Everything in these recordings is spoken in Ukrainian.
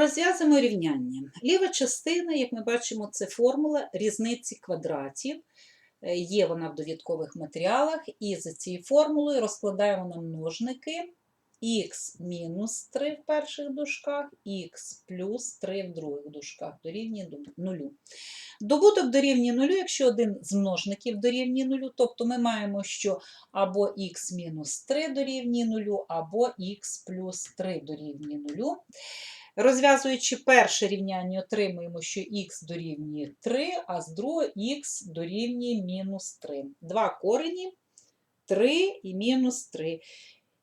Розв'язуємо рівняння. Ліва частина, як ми бачимо, це формула різниці квадратів. Е, Є вона в довідкових матеріалах, і за цією формулою розкладаємо на множники х мінус 3 в перших дужках, х плюс 3 в других дужках дорівнює нулю. Добуток дорівнює нулю, якщо один з множників дорівнює нулю, тобто ми маємо, що або х мінус 3 дорівнює нулю, або х плюс 3 дорівнює нулю. Розв'язуючи перше рівняння, отримуємо, що х дорівнює 3, а з другого х дорівнює мінус 3. Два корені 3 і мінус 3.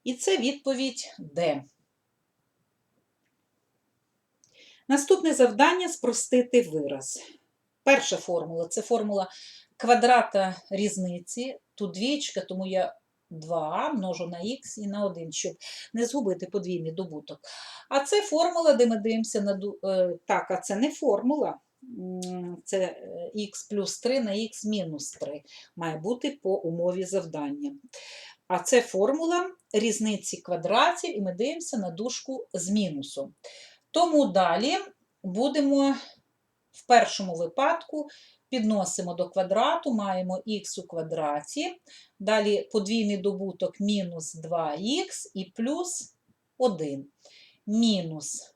І це відповідь Д. Наступне завдання спростити вираз. Перша формула це формула квадрата різниці. Тут двічка, тому я 2 множу на х і на 1, щоб не згубити подвійний добуток. А це формула, де ми дивимося на е, так, а це не формула. Це х плюс 3 на х мінус 3 має бути по умові завдання. А це формула різниці квадратів, і ми дивимося на дужку з мінусом. Тому далі будемо в першому випадку підносимо до квадрату, маємо х у квадраті, далі подвійний добуток мінус 2х і плюс 1. Мінус,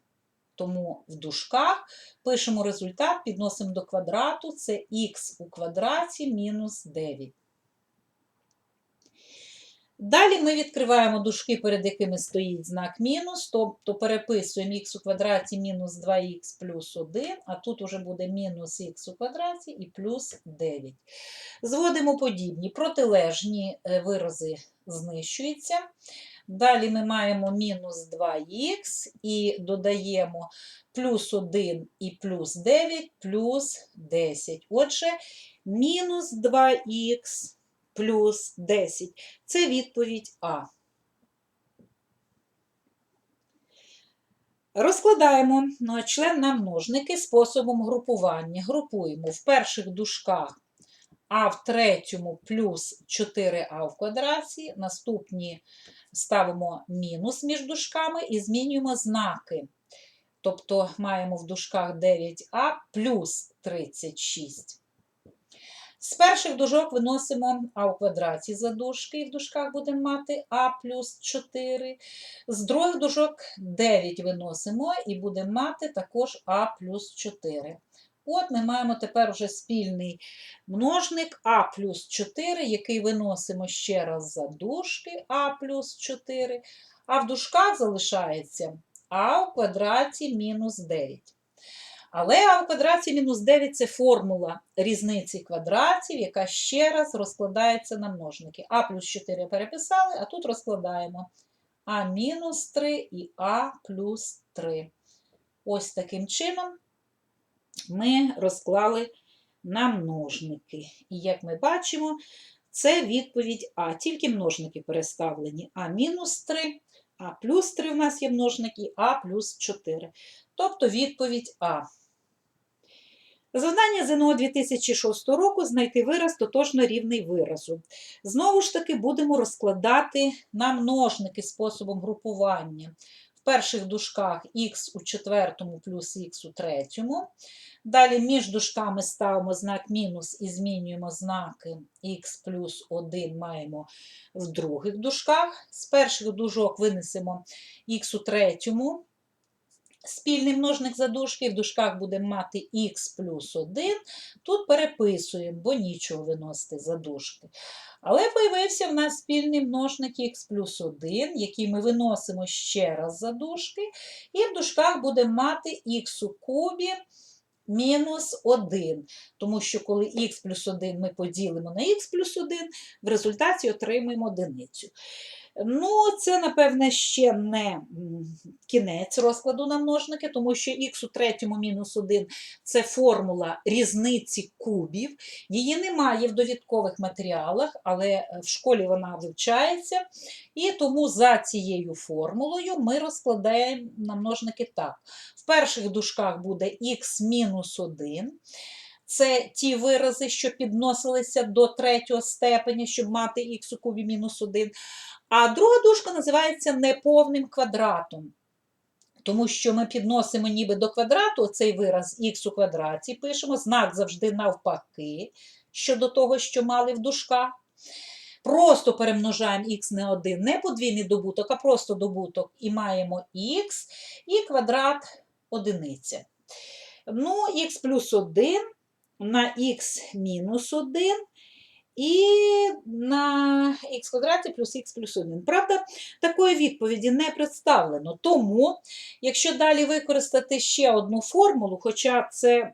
тому в дужках пишемо результат, підносимо до квадрату, це х у квадраті мінус 9. Далі ми відкриваємо дужки, перед якими стоїть знак мінус, тобто переписуємо х у квадраті мінус 2х плюс 1, а тут уже буде мінус х у квадраті і плюс 9. Зводимо подібні, протилежні е, вирази знищуються. Далі ми маємо мінус 2х і додаємо плюс 1 і плюс 9 плюс 10. Отже, мінус 2х плюс 10. Це відповідь А. Розкладаємо ну, член на множники способом групування. Групуємо в перших дужках а в третьому плюс 4а в квадраті. Наступні ставимо мінус між дужками і змінюємо знаки. Тобто маємо в дужках 9а плюс 36. З перших дужок виносимо а у квадраті за дужки, і в дужках будемо мати а плюс 4. З других дужок 9 виносимо і будемо мати також а плюс 4. От ми маємо тепер вже спільний множник а плюс 4, який виносимо ще раз за дужки а плюс 4, а в дужках залишається а у квадраті мінус 9. Але а в квадраті мінус 9 це формула різниці квадратів, яка ще раз розкладається на множники. А плюс 4 переписали, а тут розкладаємо а мінус 3 і а плюс 3. Ось таким чином ми розклали на множники. І як ми бачимо, це відповідь А. Тільки множники переставлені А мінус 3, А плюс 3 в нас є множники, А плюс 4. Тобто відповідь А. Завдання ЗНО 2006 року знайти вираз тотожно рівний виразу. Знову ж таки, будемо розкладати на множники способом групування. В перших дужках х у четвертому плюс х у третьому. Далі між дужками ставимо знак мінус і змінюємо знаки х плюс 1 маємо в других дужках. З перших дужок винесемо х у третьому, спільний множник за дужки, в дужках будемо мати х плюс 1. Тут переписуємо, бо нічого виносити за дужки. Але появився в нас спільний множник х плюс 1, який ми виносимо ще раз за дужки, і в дужках будемо мати х у кубі мінус 1. Тому що коли х плюс 1 ми поділимо на х плюс 1, в результаті отримаємо одиницю. Ну, це, напевне, ще не кінець розкладу на множники, тому що х у третьому мінус 1 це формула різниці кубів. Її немає в довідкових матеріалах, але е, в школі вона вивчається. І тому за цією формулою ми розкладаємо на множники так. В перших дужках буде х мінус 1. Це ті вирази, що підносилися до третього степеня, щоб мати х у кубі мінус 1. А друга дужка називається неповним квадратом. Тому що ми підносимо ніби до квадрату цей вираз х у квадраті, пишемо, знак завжди навпаки, щодо того, що мали в дужках. Просто перемножаємо х не один, не подвійний добуток, а просто добуток, і маємо х і квадрат одиниця. Ну, х плюс 1 на х мінус 1 і на х квадраті плюс х плюс 1. Правда, такої відповіді не представлено. Тому, якщо далі використати ще одну формулу, хоча це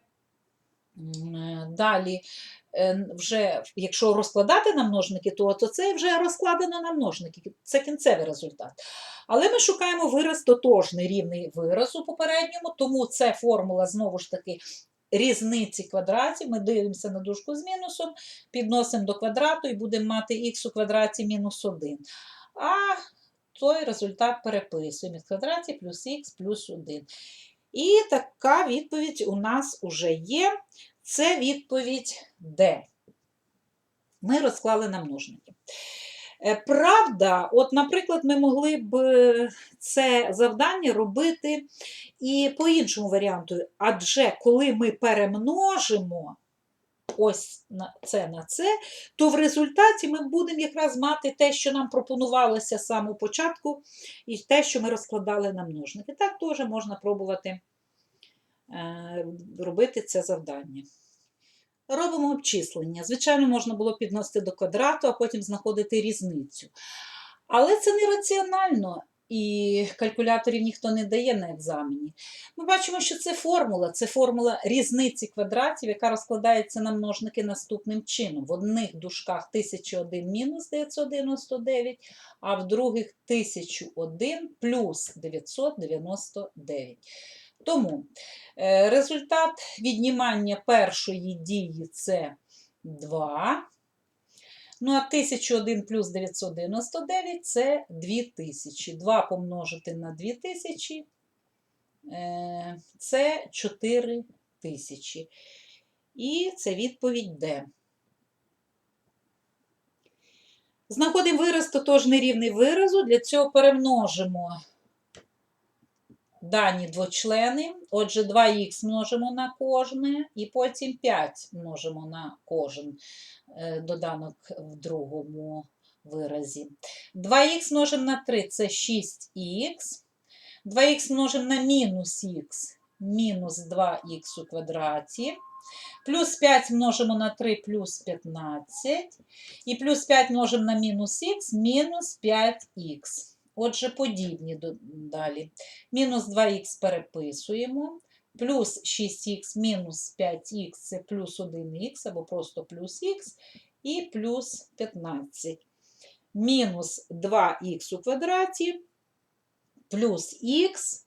далі е, вже, якщо розкладати на множники, то, то це вже розкладено на множники, це кінцевий результат. Але ми шукаємо вираз тотожний рівний виразу попередньому, тому це формула знову ж таки різниці квадратів. Ми дивимося на дужку з мінусом, підносимо до квадрату і будемо мати х у квадраті мінус 1. А той результат переписуємо х в квадраті плюс х плюс 1. І така відповідь у нас вже є. Це відповідь Д. Ми розклали на множники. Е, Правда, от, наприклад, ми могли б е, це завдання робити і по іншому варіанту. Адже коли ми перемножимо ось на це на це, то в результаті ми будемо якраз мати те, що нам пропонувалося з самого початку, і те, що ми розкладали на множники. Так теж можна пробувати е, робити це завдання. Робимо обчислення. Звичайно, можна було підносити до квадрату, а потім знаходити різницю. Але це нераціонально, і калькуляторів ніхто не дає на екзамені. Ми бачимо, що це формула. Це формула різниці квадратів, яка розкладається на множники наступним чином. В одних дужках 1001 мінус 999, а в других 1001 плюс 999. Тому е, результат віднімання першої дії це 2. Ну, а 1001 плюс 999 це 2000. 2 помножити на 2000 е, це 4000. І це відповідь Д. Знаходимо вираз тотожний рівний виразу. Для цього перемножимо дані двочлени. Отже, 2х множимо на кожне, і потім 5 множимо на кожен е, доданок в другому виразі. 2х множимо на 3 це 6х. 2х множимо на мінус х, мінус 2х у квадраті. Плюс 5 множимо на 3 плюс 15. І плюс 5 множимо на мінус х, мінус 5х. Отже, подібні далі. Мінус 2х переписуємо. Плюс 6х мінус 5х це плюс 1х або просто плюс х і плюс 15. Мінус 2х у квадраті плюс х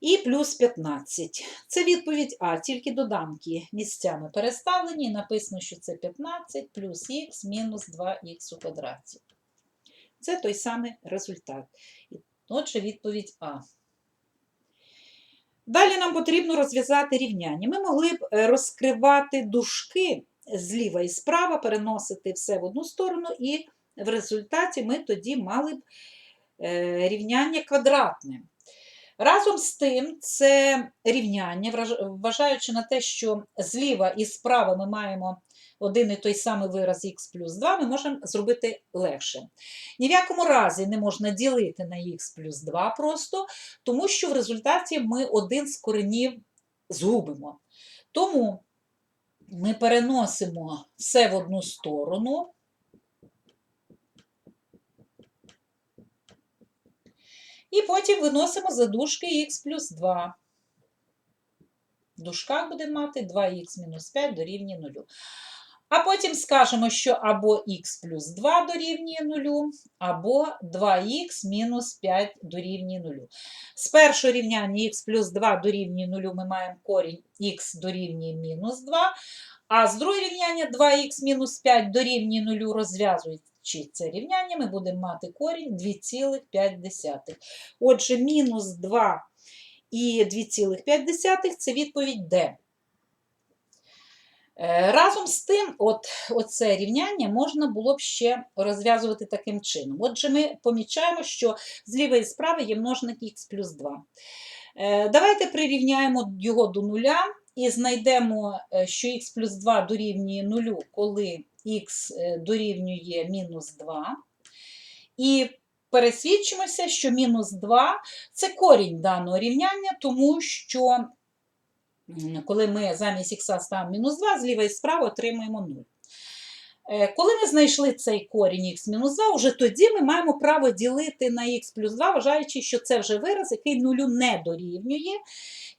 і плюс 15. Це відповідь А, тільки доданки місцями переставлені написано, що це 15 плюс х мінус 2х у квадраті. Це той самий результат. Отже, відповідь А. Далі нам потрібно розв'язати рівняння. Ми могли б е, розкривати дужки зліва і справа, переносити все в одну сторону, і в результаті ми тоді мали б е, рівняння квадратне. Разом з тим, це рівняння, вважаючи на те, що зліва і справа ми маємо один і той самий вираз х плюс 2, ми можемо зробити легше. Ні в якому разі не можна ділити на х плюс 2 просто, тому що в результаті ми один з коренів згубимо. Тому ми переносимо все в одну сторону. І потім виносимо за дужки х плюс 2. В дужках будемо мати 2х мінус 5 дорівнює 0. А потім скажемо, що або х плюс 2 дорівнює 0, або 2х мінус 5 дорівнює 0. З першого рівняння х плюс 2 дорівнює 0 ми маємо корінь х дорівнює мінус 2, а з другого рівняння 2х мінус 5 дорівнює 0 розв'язуючи це рівняння, ми будемо мати корінь 2,5. Отже, мінус 2 і 2,5 це відповідь Д. Е, Разом з тим, от, оце рівняння можна було б ще розв'язувати таким чином. Отже, ми помічаємо, що з лівої і з правої є множник х плюс 2. Е, Давайте прирівняємо його до нуля і знайдемо, е, що х плюс 2 дорівнює нулю, коли х дорівнює мінус 2. І пересвідчимося, що мінус 2 це корінь даного рівняння, тому що коли ми замість х ставимо мінус 2, зліва і справа отримуємо 0. Е, Коли ми знайшли цей корінь х мінус 2, вже тоді ми маємо право ділити на х плюс 2, вважаючи, що це вже вираз, який нулю не дорівнює.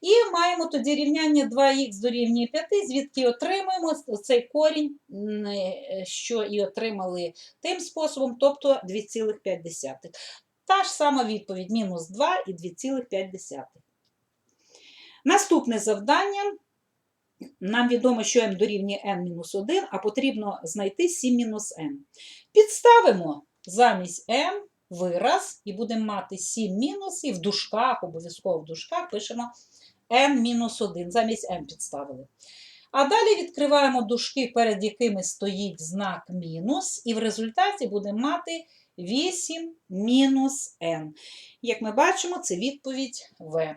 І маємо тоді рівняння 2х дорівнює 5, звідки отримуємо цей корінь, е, що і отримали тим способом, тобто 2,5. Та ж сама відповідь мінус 2 і 2,5. Наступне завдання. Нам відомо, що m дорівнює n-1, а потрібно знайти 7-n. Підставимо замість m вираз і будемо мати 7 мінус, і в дужках, обов'язково в дужках пишемо n-1, замість m підставили. А далі відкриваємо дужки, перед якими стоїть знак мінус, і в результаті будемо мати 8 мінус n. Як ми бачимо, це відповідь В.